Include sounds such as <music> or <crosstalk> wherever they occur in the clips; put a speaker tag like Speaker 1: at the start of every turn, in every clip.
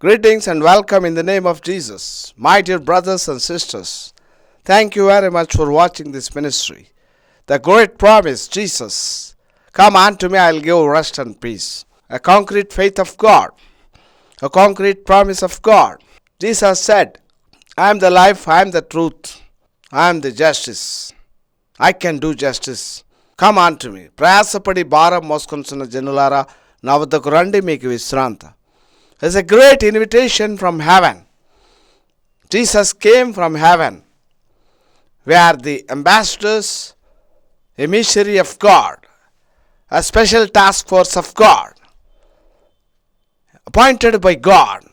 Speaker 1: Greetings and welcome in the name of Jesus. My dear brothers and sisters, thank you very much for watching this ministry. The great promise, Jesus, come unto me, I'll give rest and peace. A concrete faith of God, a concrete promise of God. Jesus said, I am the life, I am the truth, I am the justice. I can do justice. Come on to me ప్రయాసపడి భారం మోసుకొంచున్న జనులారా నా వద్దకు రండి మీకు విశ్రాంత there's a great invitation from heaven. Jesus came from heaven, where the ambassadors, emissary of God, a special task force of God, appointed by God.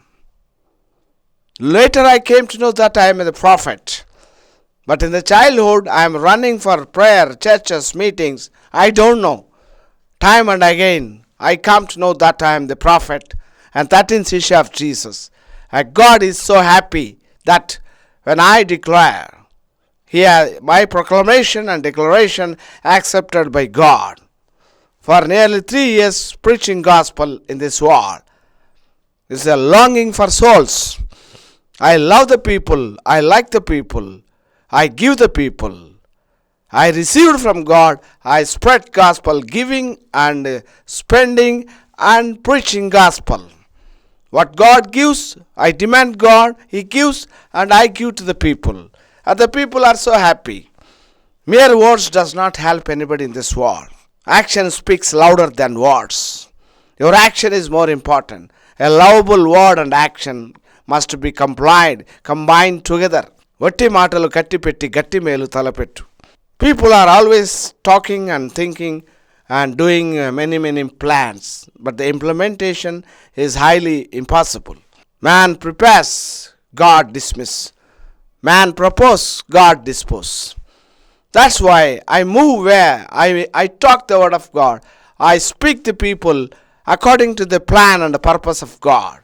Speaker 1: Later, I came to know that I am the prophet. But in the childhood, I am running for prayer, churches, meetings. I don't know. Time and again, I come to know that I am the prophet and that is issue of Jesus. And God is so happy that when I declare, here my proclamation and declaration accepted by God for nearly three years preaching gospel in this world. It's a longing for souls. I love the people. I like the people. I give the people. I received from God. I spread gospel, giving and spending and preaching gospel. What God gives, I demand God. He gives and I give to the people. And the people are so happy. Mere words does not help anybody in this world. Action speaks louder than words. Your action is more important. A lovable word and action must be complied, combined together. వట్టి మాటలు కట్టిపెట్టి గట్టి మేలు తలపెట్టు people are always talking and thinking and doing uh, many, many plans, but the implementation is highly impossible. Man prepares, God dismiss. Man propose, God dispose. That's why I move where I, I talk the word of God. I speak to people according to the plan and the purpose of God.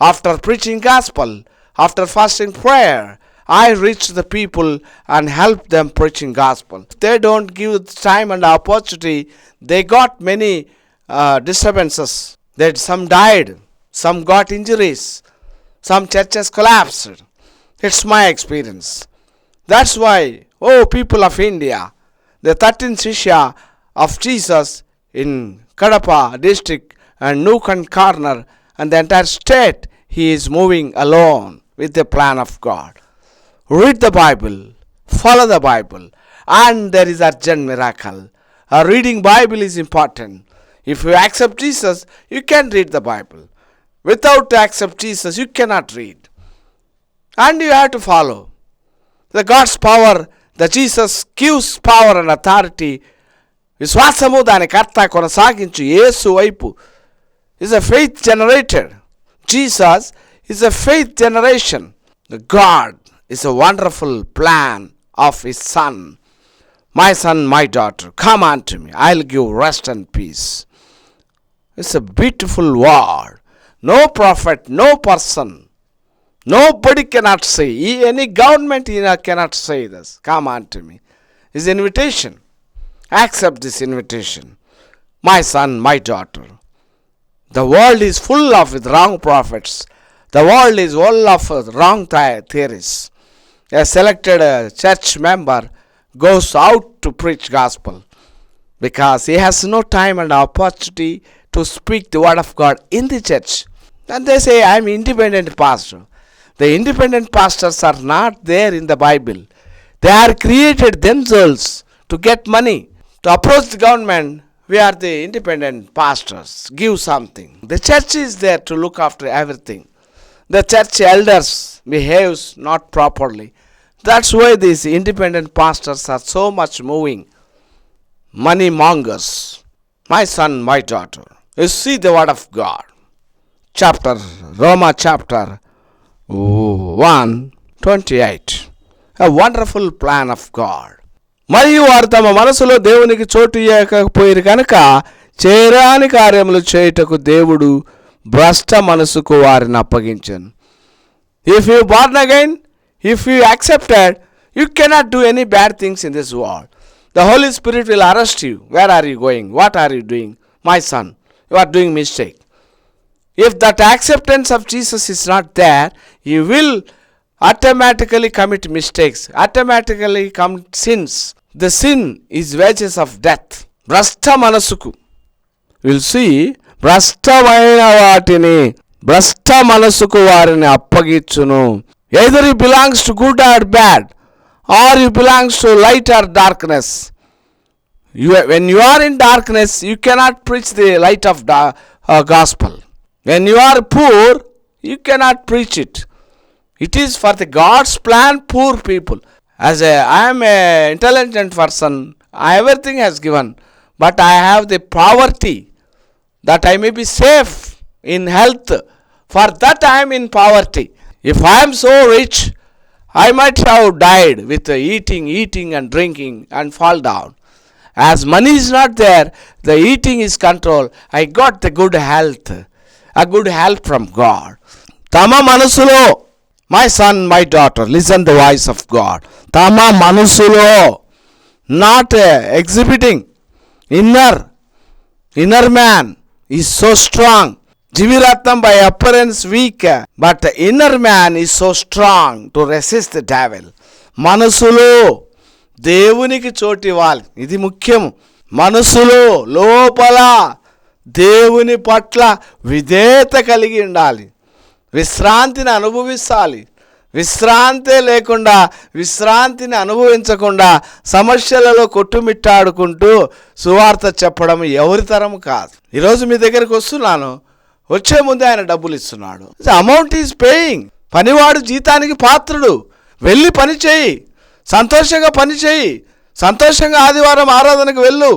Speaker 1: After preaching gospel, after fasting prayer, I reach the people and help them preaching gospel. If they don't give time and opportunity, they got many uh, disturbances. That some died, some got injuries, some churches collapsed. It's my experience. That's why, oh people of India, the 13th Shishya of Jesus in Kadapa district and Nook and Corner and the entire state, he is moving alone with the plan of God Read the Bible, follow the Bible, and there is urgent miracle. A reading Bible is important. If you accept Jesus, you can read the Bible. Without accept Jesus, you cannot read. And you have to follow. The God's power, the Jesus gives power and authority. విశ్వాసము దాని కర్త కొనసాగించు యేసు వైపు is a faith generated Jesus is a faith generation God is a wonderful plan of His Son. My son, my daughter, come unto me. I'll give rest and peace. It's a beautiful word. No prophet, no person, nobody cannot say, any government cannot say this. Come unto me. It's an invitation. Accept this invitation. My son, my daughter. The world is full of wrong prophets. The world is full of wrong theories. A selected uh, church member goes out to preach gospel because he has no time and opportunity to speak the word of God in the church. And they say, I am independent pastor. The independent pastors are not there in the Bible. They are created themselves to get money. To approach the government, we are the independent pastors. Give something. The church is there to look after everything. The church elders behaves not properly. That's why these independent pastors are so much moving money mongers my son my daughter you see the word of God chapter Roma chapter one twenty eight a wonderful plan of God మరియు వారు తమ మనసులో దేవునికి చోటు ఇవ్వకపోయారు కనుక చేరాని కార్యములు చేయటకు దేవుడు భ్రష్ట మనసుకు వారిని అప్పగించాను. If you born again If you accepted you cannot do any bad things in this world the Holy Spirit will arrest you where are you going what are you doing my son you are doing mistake If that acceptance of Jesus is not there, you will automatically commit mistakes, automatically commit sins. The sin is wages of death. భ్రష్ట మనసుకు will see భ్రష్టమైన వాటిని భ్రష్ట మనసుకు వారిని అప్పగించును Either he belongs to good or bad, or he belongs to light or darkness. You, when you are in darkness, you cannot preach the light of the uh, gospel. When you are poor, you cannot preach it. It is for the God's plan, poor people. As a, I am an intelligent person, everything has given, but I have the poverty that I may be safe in health. For that I am in poverty. if i am so rich i might have died with uh, eating eating and drinking and fall down as money is not there, the eating is controlled. I got the good health, a good help from God. తమ మనసులో my son my daughter listen the voice of God తమ మనసులో not exhibiting inner inner man is so strong జీవిరత్నం by appearance weak but inner man is so strong to resist the devil మనసులో దేవునికి చోటు ఇవ్వాలి. ఇది ముఖ్యం. మనసులో లోపల దేవుని పట్ల విధేయత కలిగి ఉండాలి. విశ్రాంతిని అనుభవించాలి. విశ్రాంతే లేకుండా విశ్రాంతిని అనుభవించకుండా సమస్యలలో కొట్టుమిట్టాడుకుంటూ సువార్త చెప్పడం ఎవరి తరం కాదు. ఈరోజు మీ దగ్గరికి వస్తున్నాను. వచ్చే ముందే ఆయన డబ్బులు ఇస్తున్నాడు. అమౌంట్ ఈజ్ పేయింగ్ పనివాడు జీతానికి పాత్రుడు. వెళ్ళి పని చేయి. సంతోషంగా పని చేయి. సంతోషంగా ఆదివారం ఆరాధనకు వెళ్ళు.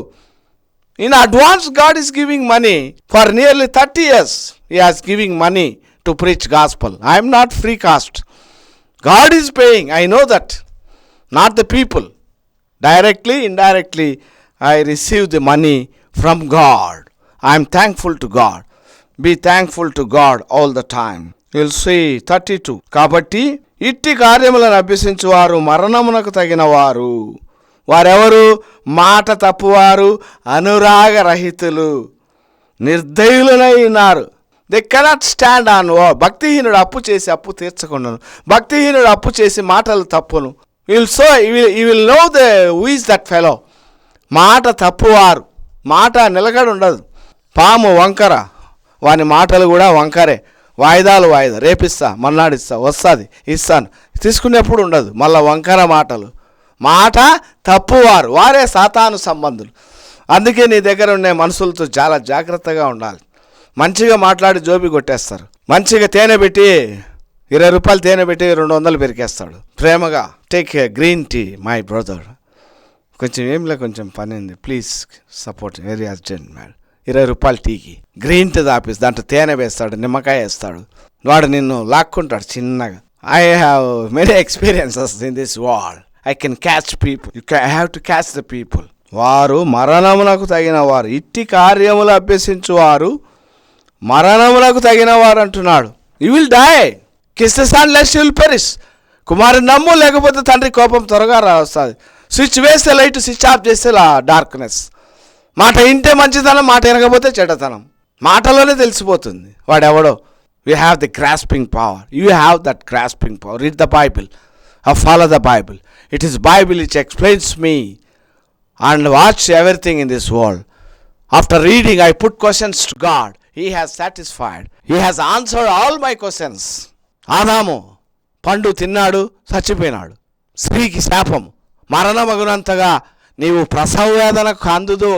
Speaker 1: In advance God is giving money for nearly thirty years he has giving money to preach gospel I'm not free cost God is paying I know that not the people directly indirectly I receive the money from God I'm thankful to God be thankful to God all the time will see thirty two కాబట్టి ఇట్టి కార్యములను అభ్యసించువారు మరణమునకు తగిన వారు వారెవరు? మాట తప్పువారు అనురాగ రహితులు. నిర్దయులనై ఉన్నారు. దే కెనాట్ స్టాండ్ ఆన్ ఓ భక్తిహీనుడు అప్పు చేసి అప్పు తీర్చకుండాను. భక్తిహీనుడు అప్పు చేసి మాటలు తప్పును. Will so he will know the is that fellow మాట తప్పువారు. మాట నిలకడ ఉండదు పాము వంకర. వాని మాటలు కూడా వంకరే. వాయిదాలు వాయిదా. రేపిస్తా మన్నాడిస్తా వస్తుంది ఇస్తాను. తీసుకునేప్పుడు ఉండదు. మళ్ళీ వంకర మాటలు. మాట తప్పువారు. వారే సాతాను సంబంధులు. అందుకే నీ దగ్గర ఉండే మనుషులతో చాలా జాగ్రత్తగా ఉండాలి. మంచిగా మాట్లాడి జోబి కొట్టేస్తారు. మంచిగా తేనె పెట్టి ఇరవై రూపాయలు తేనె పెట్టి రెండు వందలు పెరికేస్తాడు. ప్రేమగా. Take green tea my brother కొంచెం ఏంలే కొంచెం పని ఉంది. Please support very urgent madam ఇరవై రూపాయలు టీకి గ్రీన్ టీ తాపిస్ దాంట్లో తేనె వేస్తాడు నిమ్మకాయ వేస్తాడు. వాడు నిన్ను లాక్కుంటాడు చిన్నగా. I have many experiences in this world I can catch people you I have to catch the people వారు మరణమునకు తగిన వారు ఇట్టి కార్యములు అభ్యసించు వారు మరణమునకు తగిన వారు అంటున్నాడు యూ విల్ డై కిస్తసాన్ లెస్ విల్ పెరిస్ కుమారుని నమ్ము లేకపోతే తండ్రి కోపం త్వరగా వస్తుంది స్విచ్ వేస్తే లైట్ స్విచ్ ఆఫ్ చేస్తే డార్క్నెస్ మాట వింటే మంచితనం మాట వినకపోతే చెడ్డతనం. మాటలోనే తెలిసిపోతుంది. వాడెవడో? You have the grasping power you have that grasping power read the Bible ah follow the Bible it is Bible which explains me and watch everything in this world after reading I put questions to God he has satisfied he has answered all my questions ఆదాము పండు తిన్నాడు చచ్చిపోయినాడు. స్త్రీకి శాపం మరణమగునంతగా నీవు ప్రసవ వేదనకు కందుదు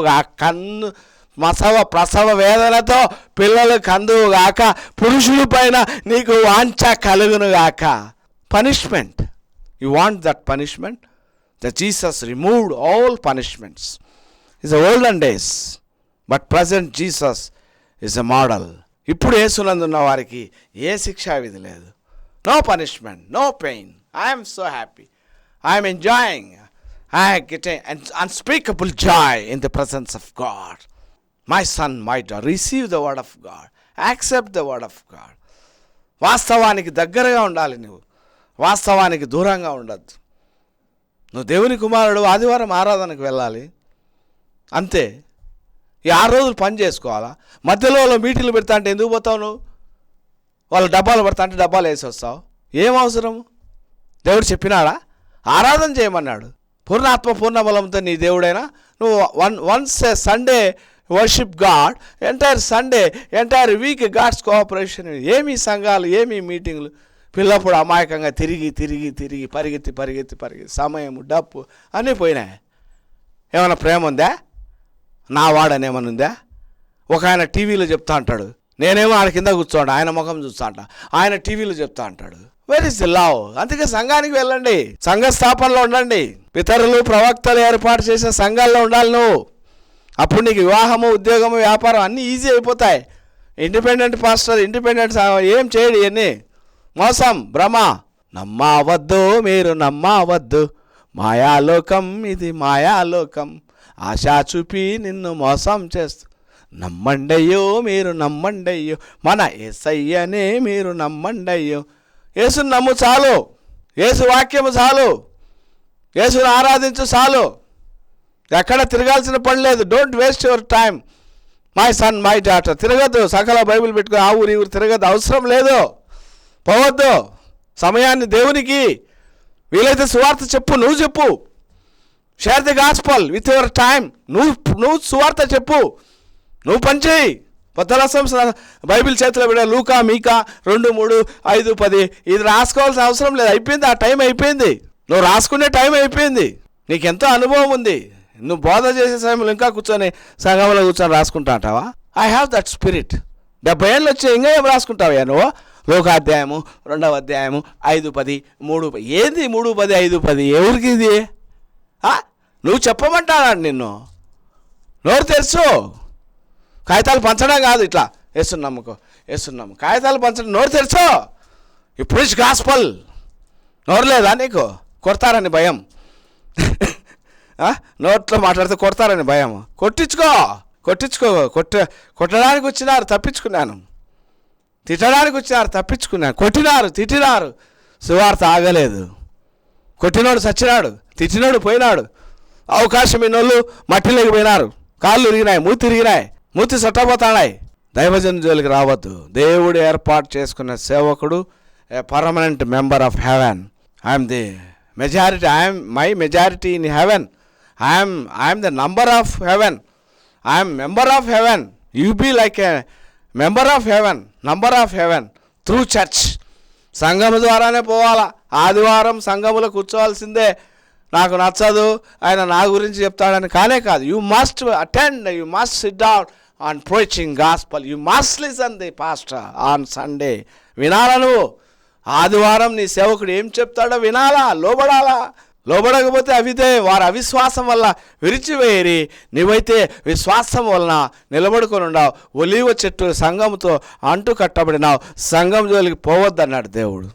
Speaker 1: కన్ను మసవ ప్రసవ వేదనతో పిల్లలు కందువు గాక పురుషుడి పైన నీకు వాంఛ కలుగును గాక. Punishment you want that punishment the Jesus removed all punishments is olden days but present Jesus is a model ఇప్పుడు యేసునందున్న వారికి ఏ శిక్షా విధి లేదు no punishment no pain I'm so happy I'm enjoying I get an unspeakable joy in the presence of God my son my daughter, receive the word of God accept the word of God వాస్తవానికి దగ్గరగా ఉండాలి నువ్వు. వాస్తవానికి దూరంగా ఉండద్దు. నువ్వు దేవుని కుమారుడు ఆదివారం ఆరాధనకు వెళ్ళాలి. అంతే. ఈ ఆరు రోజులు పని చేసుకోవాలా? మధ్యలో మీటింగ్లు పెడతా అంటే ఎందుకు పోతావు నువ్వు? వాళ్ళు డబ్బాలు పడతా అంటే డబ్బాలు వేసి వస్తావు. ఏం అవసరం దేవుడు చెప్పినాడా? ఆరాధన చేయమన్నాడు. పూర్ణాత్మ పూర్ణ బలంతో నీ దేవుడైనా. నువ్వు one once Sunday worship God entire Sunday entire week God's cooperation ఏమి సంఘాలు ఏమి మీటింగ్లు పిల్లప్పుడు అమాయకంగా తిరిగి తిరిగి తిరిగి పరిగెత్తి పరిగెత్తి పరిగెత్తి సమయం డప్పు అన్నీ పోయినాయి. ఏమైనా ప్రేమ ఉందా? నా వాడని ఏమైనా ఉందా? ఒక ఆయన టీవీలో చెప్తా అంటాడు. నేనేమో ఆయన కింద కూర్చోండి ఆయన ముఖం చూస్తా అంట. ఆయన టీవీలో చెప్తా అంటాడు. వెర్ ఇస్ ది లవ్ అందుకే సంఘానికి వెళ్ళండి. సంఘ స్థాపనలో ఉండండి. పితరులు ప్రవక్తలు ఏర్పాటు చేసిన సంఘాల్లో ఉండాలి నువ్వు. అప్పుడు నీకు వివాహము ఉద్యోగము వ్యాపారం అన్నీ ఈజీ అయిపోతాయి. ఇండిపెండెంట్ పాస్టర్ ఇండిపెండెంట్ ఏం చేయడు ఇవన్నీ మోసం భ్రమ. నమ్మవద్దు మీరు నమ్మవద్దు. మాయాలోకం ఇది మాయాలోకం. ఆశా చూపి నిన్ను మోసం చేస్తూ నమ్మండయ్యో మీరు నమ్మండయ్యో. మన ఏసయ్యనే మీరు నమ్మండయ్యో. యేసుని నమ్ము చాలు. యేసు వాక్యము చాలు. యేసును ఆరాధించు చాలు. ఎక్కడ తిరగాల్సిన పని లేదు. Don't waste your time my son my daughter తిరగద్దు. సకల బైబిల్ పెట్టుకుని ఆ ఊరి ఊరు తిరగద్దు. అవసరం లేదు. పోవద్దు. సమయాన్ని దేవునికి వీలైతే సువార్త చెప్పు నువ్వు చెప్పు. Share the gospel with your time నువ్వు నువ్వు సువార్త చెప్పు. నువ్వు పనిచేయి పద్దరసం బైబిల్ చేతిలో పెట్టా లూకా మీకా రెండు మూడు ఐదు పది. ఇది రాసుకోవాల్సిన అవసరం లేదు. అయిపోయింది. ఆ టైం అయిపోయింది. నువ్వు రాసుకునే టైం అయిపోయింది. నీకు ఎంతో అనుభవం ఉంది. నువ్వు బోధ చేసే సమయంలో ఇంకా కూర్చొని సంఘంలో కూర్చొని రాసుకుంటా అంటావా? ఐ హ్యావ్ దట్ స్పిరిట్ డెబ్బై ఏళ్ళు వచ్చి ఇంకా ఏం రాసుకుంటావా నువ్వు? లోకాధ్యాయము రెండవ అధ్యాయము ఐదు పది మూడు పది. ఏంది మూడు పది ఐదు పది? ఎవరికి ఇది? నువ్వు చెప్పమంటానా నిన్ను? నోరు తెలుసు కాగితాలు పంచడం కాదు ఇట్లా. వేస్తున్నమ్మకో వేస్తున్నాము కాగితాలు పంచడం నోరు తెలుసు ఇప్పుడు గాస్పల్ నోరు లేదా నీకు? కొడతారని భయం. నోట్లో మాట్లాడితే కొడతారని భయం. కొట్టించుకో! కొట్టించుకో! కొట్ట కొట్టడానికి వచ్చినారు తప్పించుకున్నాను. తిట్టడానికి వచ్చినారు తప్పించుకున్నాను. కొట్టినారు తిట్టినారు. సువార్త ఆగలేదు. కొట్టినోడు చచ్చినాడు తిట్టినోడు పోయినాడు. అవకాశం ఇన్నోళ్ళు మట్టిలోకి పోయినారు. కాళ్ళు తిరిగినాయి మూతి తిరిగినాయి. మూతి సట్టబోతాడాయి దైవజన జోలికి రావద్దు. దేవుడు ఏర్పాటు చేసుకున్న సేవకుడు a permanent member of heaven. I'm the majority I'm my majority in heaven I'm I'm the number of heaven I'm member of heaven you be like a member of heaven number of heaven through church సంఘము ద్వారానే పోవాలా. ఆదివారం సంఘములో కూర్చోవాల్సిందే. నాకు నచ్చదు. ఆయన నా గురించి చెప్తాడని కానే కాదు. You must attend you must sit down on preaching gospel you must listen the pastor on Sunday వినాలా నువ్వు? ఆదివారం నీ సేవకుడు ఏం చెప్తాడో వినాలా లోబడాలా? లోబడకపోతే అవితే వారి అవిశ్వాసం వల్ల విరిచివేయరి. నీవైతే విశ్వాసం వలన నిలబడుకొని ఉండవు ఒలీవ చెట్టు సంఘముతో అంటు కట్టబడినావు సంఘం జోలికి పోవద్దన్నాడు దేవుడు.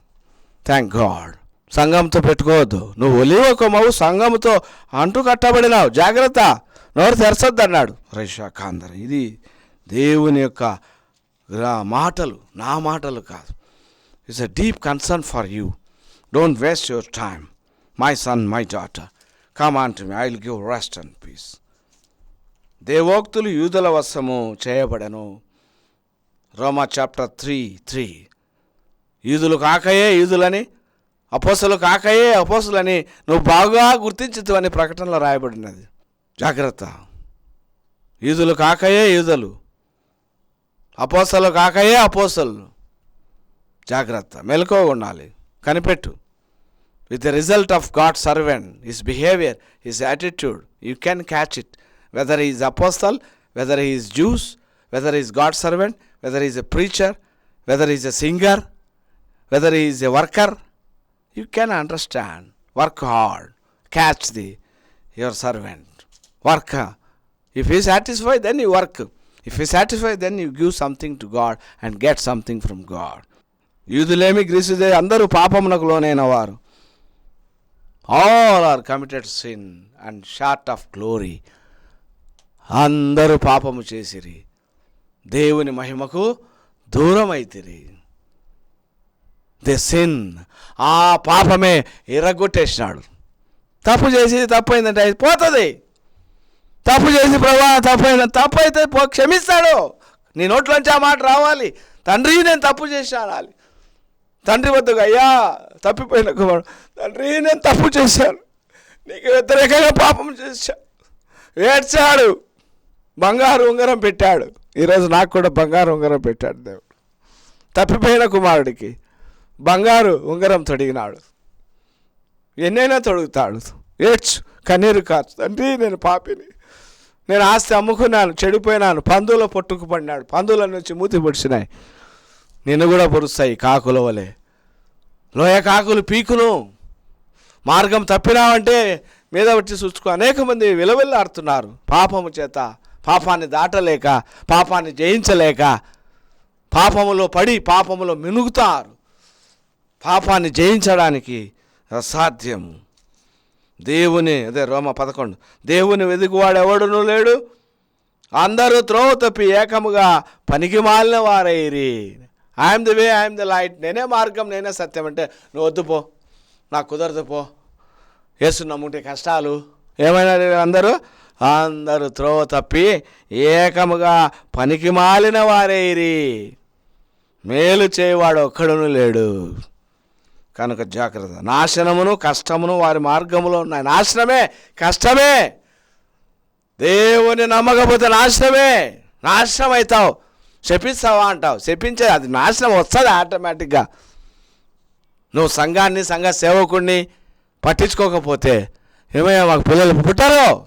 Speaker 1: థ్యాంక్ గాడ్ సంఘంతో పెట్టుకోవద్దు. నువ్వు ఒలివ కొమ్మవు సంఘముతో అంటు కట్టబడినావు జాగ్రత్త. నోరు తెరచొద్దు అన్నాడు రైషాఖాందర్ ఇది దేవుని యొక్క మాటలు నా మాటలు కాదు. It's a deep concern for you don't waste your time my son my daughter come on to me I will give rest and peace దేవోక్తులు యూదుల వశము చేయబడను. Roma chapter three three. యూదులు కాకయే యూదులని అపోసలు కాకయే అపోసలని నువ్వు బాగా గుర్తించదు అని ప్రకటనలో రాయబడినది. జాగ్రత్త. యూదులు కాకయే యూదులు అపోసలు కాకయే అపోసలు. జాగ్రత్త. మెలకువగా ఉండాలి. కనిపెట్టు. With the result of God servant his behaviour his attitude you can catch it whether is apostle whether is Jews whether is God servant whether is a preacher whether is a singer whether is a worker you can understand work hard catch the your servant work if you satisfy then you work if you satisfy then you give something to God and get something from God యూదులేమి గ్రీసుదే అందరూ పాపమునకు లోనైన వారు all are committed sin and short of glory అందరూ పాపము చేసిరి. దేవుని మహిమకు దూరం అయితిరి ది సిన్ ఆ పాపమే ఎర్రగొట్టేసినాడు తప్పు చేసి తప్పు అయిందంటే అది పోతుంది. తప్పు చేసి ప్రభా తప్పు అయిన తప్పు అయితే పో క్షమిస్తాడు. నీ నోట్లోంచి ఆ మాట రావాలి. తండ్రి నేను తప్పు చేసి అనాలి తండ్రి వద్దకు అయ్యా తప్పిపోయిన కుమారుడు. తండ్రి నేను తప్పు చేశాను. నీకు వ్యతిరేకంగా పాపం చేశాను ఏడ్చాడు. బంగారు ఉంగరం పెట్టాడు. ఈరోజు నాకు కూడా బంగారు ఉంగరం పెట్టాడు దేవుడు. తప్పిపోయిన కుమారుడికి బంగారు ఉంగరం తొడిగినాడు. ఎన్నైనా తొడుగుతాడు. ఏడ్చు కన్నీరు కాచు. తండ్రి నేను పాపిని. నేను ఆస్తి అమ్ముకున్నాను చెడిపోయినాను. పందుల పొట్టుకు పడినాడు. పందుల నుంచి మూతి పొడిచినాయి. నిన్ను కూడా పొరుస్తాయి కాకుల వలె. లోయ కాకులు పీకును. మార్గం తప్పినావంటే మీద వచ్చి చూసుకో. అనేక మంది విలవిల్లాడుతున్నారు పాపము చేత. పాపాన్ని దాటలేక పాపాన్ని జయించలేక. పాపములో పడి పాపములో మినుగుతారు. పాపాన్ని జయించడానికి అసాధ్యము. దేవుని అదే రోమ పదకొండు. దేవుని వెతుకువాడు ఎవడునూ లేడు. అందరూ త్రోవ తప్పి ఏకముగా పనికి మాలిన వారైరి. I'm the way I'm the light నేనే మార్గం నేనే సత్యం అంటే నువ్వు వద్దు పో. నాకు కుదరదు పో. యేసు కష్టాలు. ఏమైనా అందరూ? అందరూ త్రోవ తప్పి ఏకముగా పనికి మాలిన వారేరి మేలు చేయవాడు ఒక్కడును లేడు. కనుక జాగ్రత్త. నాశనమును కష్టమును వారి మార్గములో ఉన్నాయి. నాశనమే కష్టమే. దేవుని నమ్మకపోతే నాశనమే. నాశనం అవుతావు శపిస్తావా అంటావు? శపించే అది నాశనం వస్తుంది ఆటోమేటిక్గా నువ్వు సంఘాన్ని సంఘ సేవకుడిని పట్టించుకోకపోతే ఏమయ్యా మాకు పిల్లలు పుట్టారు.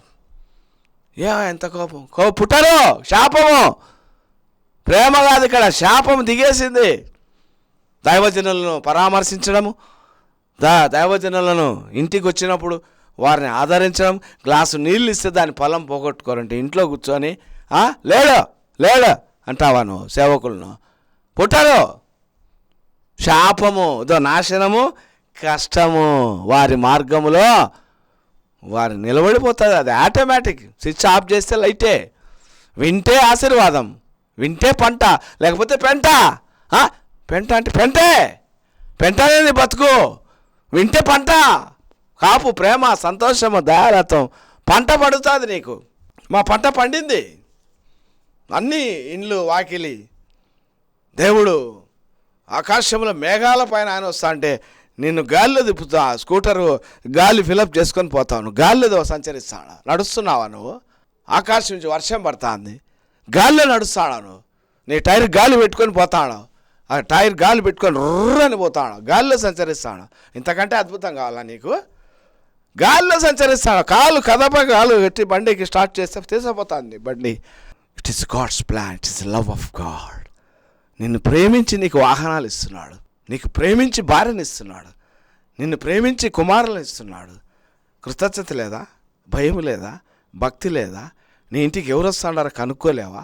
Speaker 1: ఏ ఎంత కోపం? కో పుట్టారు శాపము. ప్రేమ కాదు ఇక్కడ శాపం దిగేసింది. దైవజనులను పరామర్శించడము. దా దైవజనులను ఇంటికి వచ్చినప్పుడు వారిని ఆదరించడం గ్లాసు నీళ్ళు ఇస్తే దాని పొలం పోగొట్టుకోరంటే ఇంట్లో కూర్చొని లేడు లేడు. అంటావా నువ్వు సేవకులను. పుట్టారు? శాపము ఇదో నాశనము కష్టము. వారి మార్గములో వారు నిలబడిపోతుంది అది ఆటోమేటిక్ స్విచ్ ఆఫ్ చేస్తే లైటే. వింటే ఆశీర్వాదం. వింటే పంట. లేకపోతే పెంట. పెంట అంటే పెంటే. పెంట అనేది బతుకు. వింటే పంట. కాపు ప్రేమ సంతోషము దయాలత్వం పంట పడుతుంది నీకు. మా పంట పండింది. అన్నీ ఇండ్లు వాకిలి. దేవుడు ఆకాశంలో మేఘాల పైన ఆయన వస్తా అంటే నిన్ను గాలిలో తిప్పుతా స్కూటరు గాలి ఫిలప్ చేసుకొని పోతాను గాలిలో సంచరిస్తాడా? నడుస్తున్నావా నువ్వు? ఆకాశం నుంచి వర్షం పడుతుంది. గాలిలో నడుస్తాడా నువ్వు? నీ టైర్ గాలి పెట్టుకొని పోతాడు? ఆ టైర్ గాలి పెట్టుకొని రుర్రని పోతాడు? గాలిలో సంచరిస్తాడు? ఇంతకంటే అద్భుతం కావాలా నీకు? గాలిలో సంచరిస్తాడు? కాలు కదప కాలు పెట్టి బండికి స్టార్ట్ చేస్తే తీసపోతుంది బండి. It is God's plan it is love of God నిన్ను ప్రేమించి నీకు వాహనాలు ఇస్తున్నాడు. నీకు ప్రేమించి భార్యను ఇస్తున్నాడు. నిన్ను ప్రేమించి కుమారులను ఇస్తున్నాడు. కృతజ్ఞత లేదా? భయం లేదా? భక్తి లేదా? నీ ఇంటికి ఎవరు వస్తాడారో? కనుక్కోలేవా?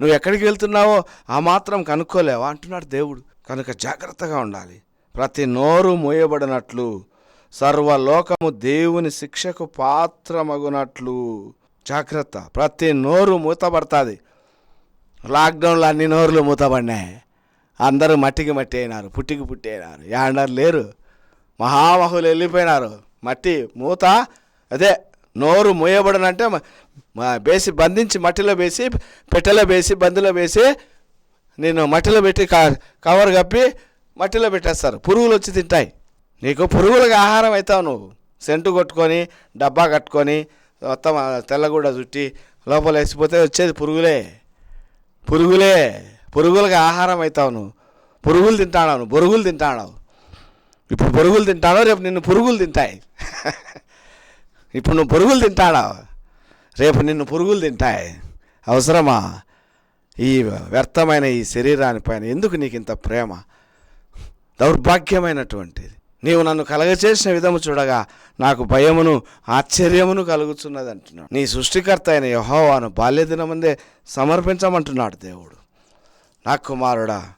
Speaker 1: నువ్వు ఎక్కడికి వెళ్తున్నావో ఆ మాత్రం కనుక్కోలేవా? అంటున్నాడు దేవుడు. కనుక జాగ్రత్తగా ఉండాలి. ప్రతి నోరు మోయబడినట్లు సర్వలోకము దేవుని శిక్షకు పాత్రమగునట్లు జాగ్రత్త. ప్రతి నోరు మూతపడుతుంది. లాక్డౌన్లో అన్ని నోరులు మూతపడినాయి. అందరూ మట్టికి మట్టి అయినారు పుట్టికి పుట్టి అయినారు. యాండర్ లేరు. మహామహులు వెళ్ళిపోయినారు. మట్టి మూత అదే నోరు మూయబడనంటే వేసి బేసి బంధించి మట్టిలో వేసి పెట్టెలో వేసి బందులో వేసి నేను మట్టిలో పెట్టి క- కవర్ కప్పి మట్టిలో పెట్టేస్తారు. పురుగులు వచ్చి తింటాయి. నీకు పురుగులకు ఆహారం అవుతావు నువ్వు. సెంటు కొట్టుకొని డబ్బా కట్టుకొని మొత్తం తెల్లగూడ చుట్టి లోపల వేసిపోతే వచ్చేది పురుగులే. పురుగులే. పురుగులకు ఆహారం అవుతావు నువ్వు పురుగులు తింటాడావు నువ్వు బొరుగులు తింటాడావు ఇప్పుడు పురుగులు తింటాడో రేపు నిన్ను పురుగులు తింటాయి. <laughs> ఇప్పుడు నువ్వు పురుగులు తింటాడా రేపు నిన్ను పురుగులు తింటాయి. అవసరమా? ఈ వ్యర్థమైన ఈ శరీరానిపైన ఎందుకు నీకు ఇంత ప్రేమ? దౌర్భాగ్యమైనటువంటిది. నీవు నన్ను కలగచేసిన విధము చూడగా నాకు భయమును ఆశ్చర్యమును కలుగుతున్నది అంటున్నాడు నీ సృష్టికర్త అయిన యహోవాను బాల్యదినమందే సమర్పించమంటున్నాడు దేవుడు. నా కుమారుడా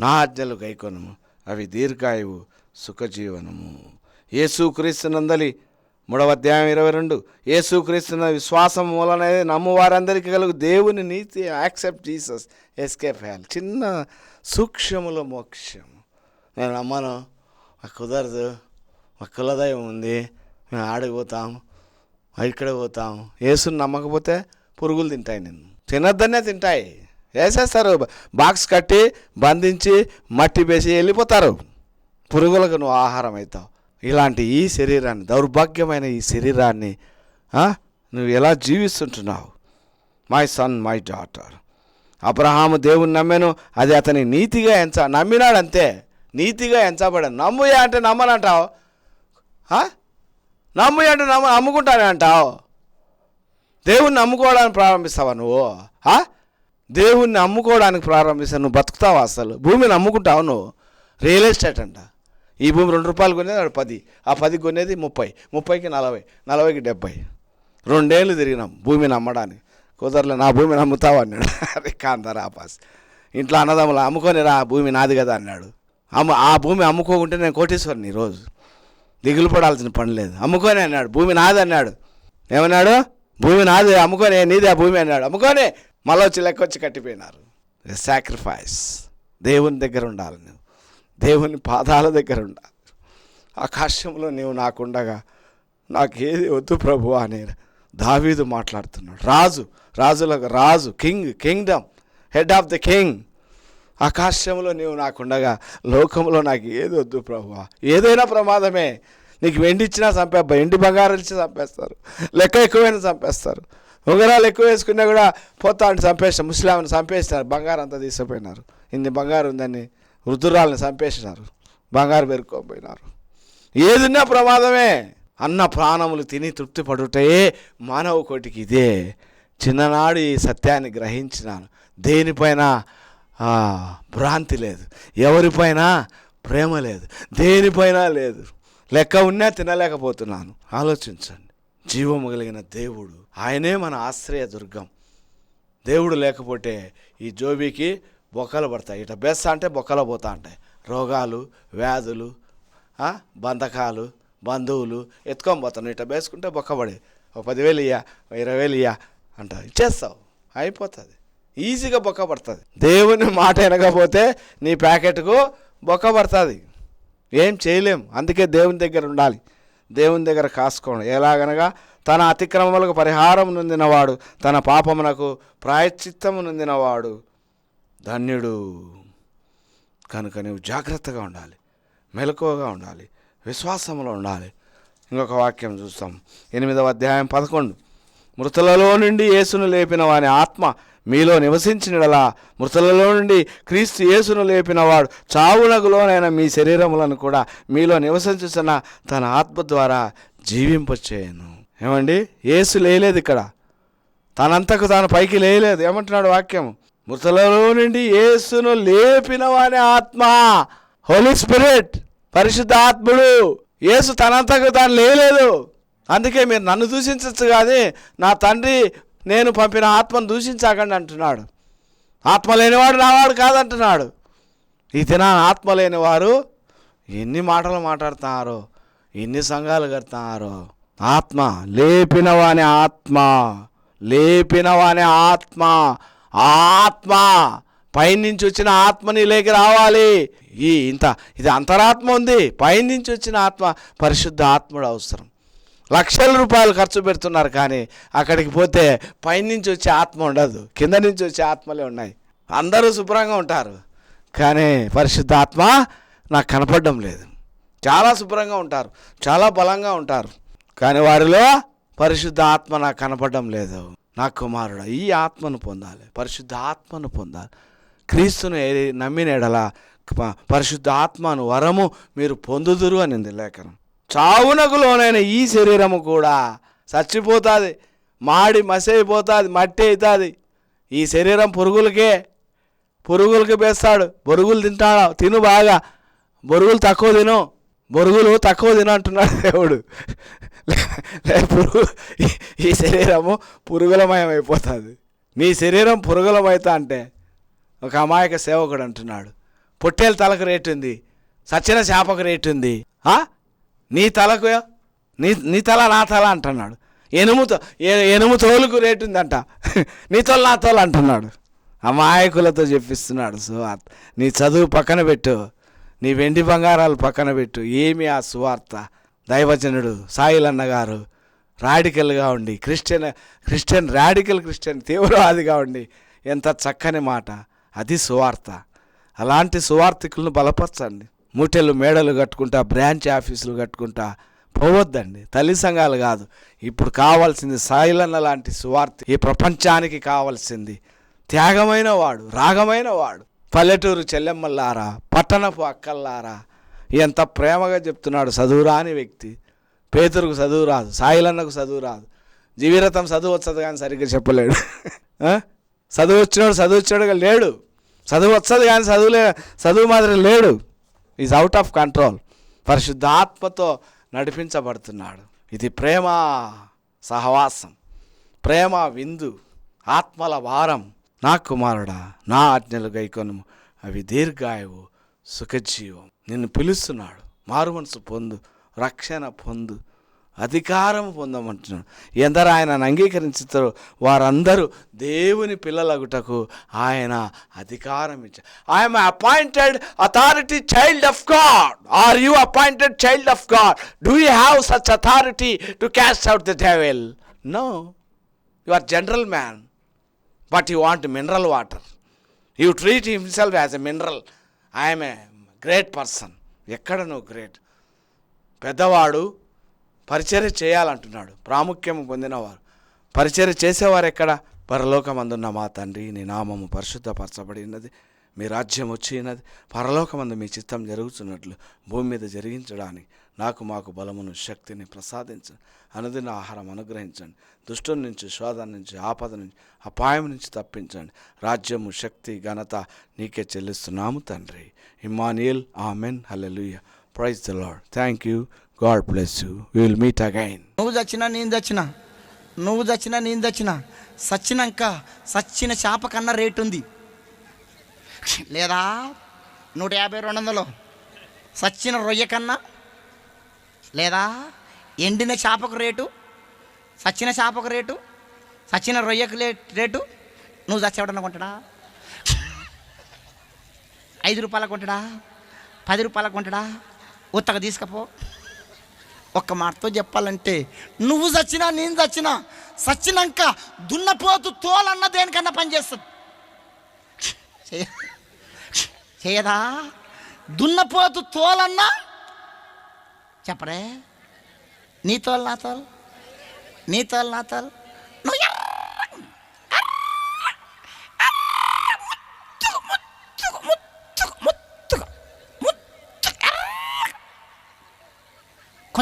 Speaker 1: నా ఆజ్ఞలు గైకొనము అవి దీర్ఘాయువు సుఖజీవనము. యేసుక్రీస్తునందలి మూడవ అధ్యాయం ఇరవై రెండు. యేసుక్రీస్తున్న విశ్వాసం మూలనే నమ్ము వారందరికీ కలుగు దేవుని నీతి. యాక్సెప్ట్ జీసస్ ఎస్కేప్ హెల్ చిన్న సూక్ష్మములో మోక్షము. నేను నమ్మను. మాకు కుదరదు. మా కులదైవం ఉంది. మేము ఆడికి పోతాం. ఇక్కడ పోతాం. వేసుని నమ్మకపోతే పురుగులు తింటాయి నేను తినద్దనే తింటాయి. వేసేస్తారు బాక్స్ కట్టి బంధించి మట్టి వేసి వెళ్ళిపోతారు. పురుగులకు నువ్వు ఆహారం అవుతావు. ఇలాంటి ఈ శరీరాన్ని దౌర్భాగ్యమైన ఈ శరీరాన్ని నువ్వు ఎలా జీవిస్తుంటున్నావు? మై సన్ మై డాటర్ అబ్రహాము దేవుని నమ్మాను. అది అతని నీతిగా ఎంచ నమ్మినాడంతే. నీతిగా ఎంచబడాను. నమ్ముయా అంటే నమ్మనంటావు? ఆ? నమ్ముయా అంటే నమ్మ నమ్ముకుంటానే అంటావు? దేవుణ్ణి నమ్ముకోవడానికి ప్రారంభిస్తావా నువ్వు? దేవుణ్ణి అమ్ముకోవడానికి ప్రారంభిస్తావు నువ్వు బతుకుతావు అసలు? భూమిని అమ్ముకుంటావు నువ్వు? రియల్ ఎస్టేట్ అంట. ఈ భూమి రెండు రూపాయలు కొనేది అక్కడ పది. ఆ పది కొనేది ముప్పై. ముప్పైకి నలభై. నలభైకి డెబ్బై. రెండేళ్ళు తిరిగినాం భూమిని అమ్మడానికి కుదరలే నా భూమిని అమ్ముతావు అన్నాడు. <laughs> అరే కాంతారా ఆపాస్ ఇంట్లో అన్నదమ్ములు అమ్ముకొని రా భూమి నాది కదా అన్నాడు. అమ్మ ఆ భూమి అమ్ముకోకుంటే నేను కోటేశ్వరిని ఈరోజు. దిగులు పడాల్సిన పని లేదు. అమ్ముకొని అన్నాడు. భూమి నాది అన్నాడు. ఏమన్నాడు? భూమి నాది అమ్ముకొని నీది ఆ భూమి అన్నాడు. అమ్ముకొని. మళ్ళీ వచ్చి లెక్క వచ్చి కట్టిపోయినారు. సాక్రిఫైస్ దేవుని దగ్గర ఉండాలి నువ్వు. దేవుని పాదాల దగ్గర ఉండాలి. ఆకాశంలో నీవు నాకుండగా నాకు ఏది వద్దు ప్రభు అని దావీదు మాట్లాడుతున్నాడు. రాజు రాజులకు రాజు king kingdom head of the king ఆకాశంలో నీవు నాకుండగా లోకంలో నాకు ఏది వద్దు ప్రభు ఏదైనా ప్రమాదమే. నీకు వెండి ఇచ్చినా చంపేబ్బా ఎండి బంగారం ఇచ్చి చంపేస్తారు లెక్క ఎక్కువైనా చంపేస్తారు. ఉంగరాలు ఎక్కువ వేసుకున్నా కూడా పోతా అంటే చంపేస్తారు ముస్లాంని చంపేసినారు బంగారం అంతా తీసుకుపోయినారు ఇన్ని బంగారం ఉందని వృద్ధురాలని చంపేసినారు బంగారు పెరుక్కోపోయినారు ఏదున్నా ప్రమాదమే. అన్న ప్రాణములు తిని తృప్తి పడుటే మానవ కోటికి ఇదే. చిన్ననాడు ఈ సత్యాన్ని గ్రహించినాను. దేనిపైన భ్రాంతి లేదు. ఎవరిపైన ప్రేమ లేదు. దేనిపైన లేదు. లెక్క ఉన్నా తినలేకపోతున్నాను. ఆలోచించండి. జీవము కలిగిన దేవుడు. ఆయనే మన ఆశ్రయ దుర్గం. దేవుడు లేకపోతే ఈ జోబీకి బొక్కలు పడతాయి. ఇట బెస్స అంటే బొక్కలు పోతా ఉంటాయి. రోగాలు వ్యాధులు బంధకాలు బంధువులు ఎత్తుకొని పోతాను. ఇట వేసుకుంటే బొక్కబడి ఒక పదివేలు ఇయ్యా ఇరవై వేలు ఇయ్యా అంట ఇచ్చేస్తావు. అయిపోతుంది. ఈజీగా బొక్క పడుతుంది. దేవుని మాట వినకపోతే నీ ప్యాకెట్కు బొక్క పడుతుంది. ఏం చేయలేం అందుకే దేవుని దగ్గర ఉండాలి. దేవుని దగ్గర కాసుకోండి ఎలాగనగా తన అతిక్రమములకు పరిహారం నొందినవాడు తన పాపమునకు ప్రాయశ్చిత్తము నొందినవాడు ధన్యుడు. కనుక నువ్వు జాగ్రత్తగా ఉండాలి. మెలకువగా ఉండాలి. విశ్వాసంలో ఉండాలి. ఇంకొక వాక్యం చూస్తాం. ఎనిమిదవ అధ్యాయం పదకొండు. మృతులలో నుండి యేసును లేపిన వాని ఆత్మ మీలో నివసించినలా మృతులలో నుండి క్రీస్తు యేసును లేపినవాడు చావునగులోనైన మీ శరీరములను కూడా మీలో నివసించుతున్న తన ఆత్మ ద్వారా జీవింపచేయను. ఏమండి? యేసు లేలేదు ఇక్కడ. తనంతకు తాను పైకి లేయలేదు. ఏమంటున్నాడు వాక్యం మృతులలో నుండి యేసును లేపిన వాని ఆత్మ హోలీ స్పిరిట్ పరిశుద్ధ ఆత్ముడు యేసు తనంతకు తాను లేయలేదు. అందుకే మీరు నన్ను దూషించచ్చు కానీ నా తండ్రి నేను పంపిన ఆత్మను దూషించకండి అంటున్నాడు. ఆత్మ లేనివాడు నావాడు కాదంటున్నాడు. ఈ దినాన ఆత్మ లేనివారు ఎన్ని మాటలు మాట్లాడుతున్నారు ఎన్ని సంఘాలు కడుతున్నారు ఆత్మ లేపిన వాని ఆత్మ లేపిన వాని ఆత్మ ఆత్మ పైనుంచి వచ్చిన ఆత్మ నీలోకి రావాలి. ఈ ఇంత ఇది అంతరాత్మ ఉంది. పైనుంచి వచ్చిన ఆత్మ పరిశుద్ధ ఆత్ముడు అవసరం. లక్షల రూపాయలు ఖర్చు పెడుతున్నారు కానీ అక్కడికి పోతే పైనుంచి వచ్చే ఆత్మ ఉండదు కింద నుంచి వచ్చే ఆత్మలే ఉన్నాయి. అందరూ శుభ్రంగా ఉంటారు కానీ పరిశుద్ధ ఆత్మ నాకు కనపడడం లేదు. చాలా శుభ్రంగా ఉంటారు చాలా బలంగా ఉంటారు కానీ వారిలో పరిశుద్ధ ఆత్మ నాకు కనపడడం లేదు. నా కుమారుడు ఈ ఆత్మను పొందాలి పరిశుద్ధ ఆత్మను పొందాలి. క్రీస్తును ఏ- నమ్మిన ఎడల పరిశుద్ధ ఆత్మను వరము మీరు పొందుదురు అనింది లేఖనం. చావునకు లోనైన ఈ శరీరము కూడా చచ్చిపోతుంది మాడి మసైపోతుంది మట్టి అవుతుంది ఈ శరీరం పురుగులకే పురుగులకి వేస్తాడు. బొరుగులు తింటాడు? తిను బాగా. బొరుగులు తక్కువ తిను. బొరుగులు తక్కువ తిను అంటున్నాడు దేవుడు. పురుగు ఈ- శరీరము పురుగులమయం అయిపోతుంది నీ శరీరం పురుగులమైతా అంటే ఒక అమాయక సేవకుడు అంటున్నాడు. పొట్టేలు తలకు రేటు ఉంది సచ్చిన చేపకు రేటు ఉంది నీ తలకు నీ నీ తల నా తల అంటున్నాడు. ఎనుముతో ఏ- ఎనుము తోలుకు రేటు ఉందంట. నీ తోలు నా తోలు అంటున్నాడు. అమాయకులతో చెప్పిస్తున్నాడు సువార్త. నీ చదువు పక్కన పెట్టు. నీ వెండి బంగారాలు పక్కన పెట్టు. ఏమి ఆ సువార్త? దైవజనుడు సాయిలన్న గారు రాడికల్గా ఉండి క్రిస్టియన్ క్రిస్టియన్ రాడికల్ క్రిస్టియన్ తీవ్రవాదిగా ఉండి ఎంత చక్కని మాట. అది సువార్త. అలాంటి సువార్థికులను బలపరచండి. మూటెలు మేడలు కట్టుకుంటా బ్రాంచ్ ఆఫీసులు కట్టుకుంటా పోవద్దండి. తల్లి సంఘాలు కాదు. ఇప్పుడు కావాల్సింది సాయిలన్న లాంటి సువార్త ఈ ప్రపంచానికి కావాల్సింది. త్యాగమైన వాడు రాగమైన వాడు. పల్లెటూరు చెల్లెమ్మల్లారా పట్టణపు అక్కల్లారా ఎంత ప్రేమగా చెప్తున్నాడు చదువురాని వ్యక్తి. పేతురుకు చదువు రాదు సాయిలన్నకు చదువు రాదు. జీవిరతం చదువు వచ్చదు కానీ సరిగ్గా చెప్పలేడు. చదువు వచ్చినాడు చదువు వచ్చాడుగా లేడు. చదువు వచ్చదు కానీ చదువులే చదువు మాత్రం లేడు. ఈజ్ అవుట్ ఆఫ్ కంట్రోల్ పరిశుద్ధాత్మతో నడిపించబడుతున్నాడు. ఇది ప్రేమ సహవాసం. ప్రేమ విందు ఆత్మల వారం నా కుమారుడా నా ఆజ్ఞలు గైకొనుము. అవి దీర్ఘాయువు సుఖజీవం. నిన్ను పిలుస్తున్నాడు. మారు మనసు పొందు రక్షణ పొందు. అధికారం పొందమంటున్నాడు. ఎందరు ఆయనను అంగీకరించుతారో వారందరూ దేవుని పిల్లలగుటకు ఆయన అధికారం ఇచ్చారు. I'm appointed authority child of God are you appointed child of God do you have such authority to cast out the devil no you are general man but you want mineral water you treat himself as a mineral I'm a great person ఎక్కడ నువ్వు great పెద్దవాడు పరిచర్య చేయాలంటున్నాడు. ప్రాముఖ్యం పొందినవారు. పరిచర్య చేసేవారు ఎక్కడ? పరలోకమందున్న మా తండ్రి నీ నామము పరిశుద్ధపరచబడినది. మీ రాజ్యం వచ్చినది. పరలోకమందు మీ చిత్తం జరుగుతున్నట్లు భూమి మీద జరిగించడానికి నాకు మాకు బలమును శక్తిని ప్రసాదించండి అనుదిన ఆహారం అనుగ్రహించండి. దుష్టుల నుంచి శోధన నుంచి ఆపద నుంచి అపాయం నుంచి తప్పించండి. రాజ్యము శక్తి ఘనత నీకే చెల్లిస్తున్నాము తండ్రి. Emmanuel amen. Hallelujah. Praise the Lord thank you God bless you will meet again
Speaker 2: నువ్వు చచ్చినా నేను చచ్చినా. నువ్వు చచ్చినా నేను చచ్చినా. చచ్చినాక చచ్చిన చేప కన్నా రేటు ఉంది. లేదా? నూట యాభై రెండు వందలు. చచ్చిన రొయ్య కన్నా. లేదా? ఎండిన చేపకు రేటు. చచ్చిన చేపకు రేటు. చచ్చిన రొయ్యకు రేటు. నువ్వు చచ్చేవాడన్నా కొంటాడా? ఐదు రూపాయలకు కొంటాడా? పది రూపాయలకు కొంటాడా? ఉత్తగ తీసుకపో. ఒక్క మాటతో చెప్పాలంటే నువ్వు చచ్చినా నేను చచ్చినా చచ్చినాక దున్నపోతు తోలన్న దేనికన్నా పనిచేస్తుంది చేయ చేయదా దున్నపోతు తోలన్నా చెప్పరే. నీ తోలు నా తోలు? నీ తోలు నా తోలు?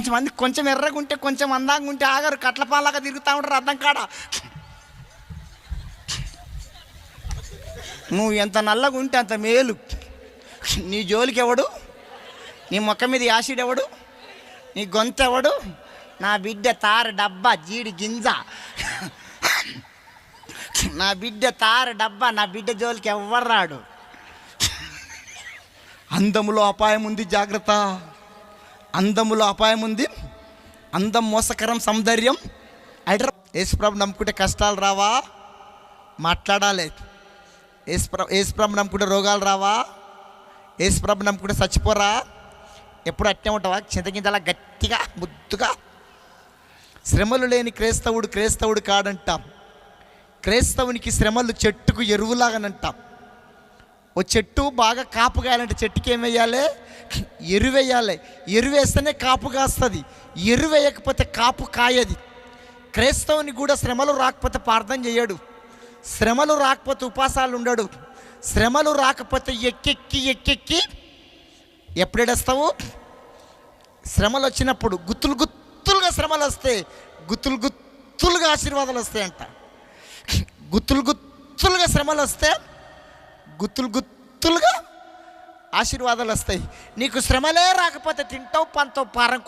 Speaker 2: కొంచెం మంది కొంచెం ఎర్రగా ఉంటే కొంచెం అందంగా ఉంటే ఆగారు కట్లపాలాగా తిరుగుతూ ఉంటారు అర్థం కాడ. నువ్వు ఎంత నల్లగా ఉంటే అంత మేలు. నీ జోలికి ఎవడు నీ మొక్క మీద యాసిడ్ ఎవడు నీ గొంతు ఎవడు నా బిడ్డ తార డబ్బా జీడి గింజ. నా బిడ్డ తార డబ్బా నా బిడ్డ జోలికి ఎవ్వరు రాడు. అందములో అపాయం ఉంది జాగ్రత్త. అందములో అపాయం ఉంది. అందం మోసకరం సౌందర్యం. ఐడ్రా యేసుప్రభు నమ్ముకుంటే కష్టాలు రావా? మాట్లాడాలి. యేసుప్ర యేసుప్రభు నమ్ముకుంటే రోగాలు రావా? యేసుప్రభు నమ్ముకుంటే చచ్చిపోరా? ఎప్పుడు అట్టే ఉంటావా? చింతగింజలా గట్టిగా ముద్దుగా. శ్రమలు లేని క్రైస్తవుడు క్రైస్తవుడు కాడంటాం. క్రైస్తవునికి శ్రమలు చెట్టుకు ఎరువులాగనంటాం. ఓ చెట్టు బాగా కాపు కాయాలంటే చెట్టుకి ఏం వేయాలి? ఎరువేయాలి ఎరువేస్తేనే కాపు కాస్తుంది. ఎరువేయకపోతే కాపు కాయది. క్రైస్తవుని కూడా శ్రమలు రాకపోతే ప్రార్థన చేయడు. శ్రమలు రాకపోతే ఉపాసాలు ఉండడు. శ్రమలు రాకపోతే ఎక్కెక్కి ఎక్కెక్కి ఎప్పుడేడేస్తావు శ్రమలు వచ్చినప్పుడు గుత్తులు గుత్తులుగా శ్రమలు వస్తాయి గుత్తులు గుత్తులుగా ఆశీర్వాదాలు వస్తాయంట. గుత్తులు గుత్తులుగా శ్రమలు వస్తే గుత్తులు గుత్తులుగా ఆశీర్వాదాలు వస్తాయి. నీకు శ్రమలే రాకపోతే తింటావు పంతో పారం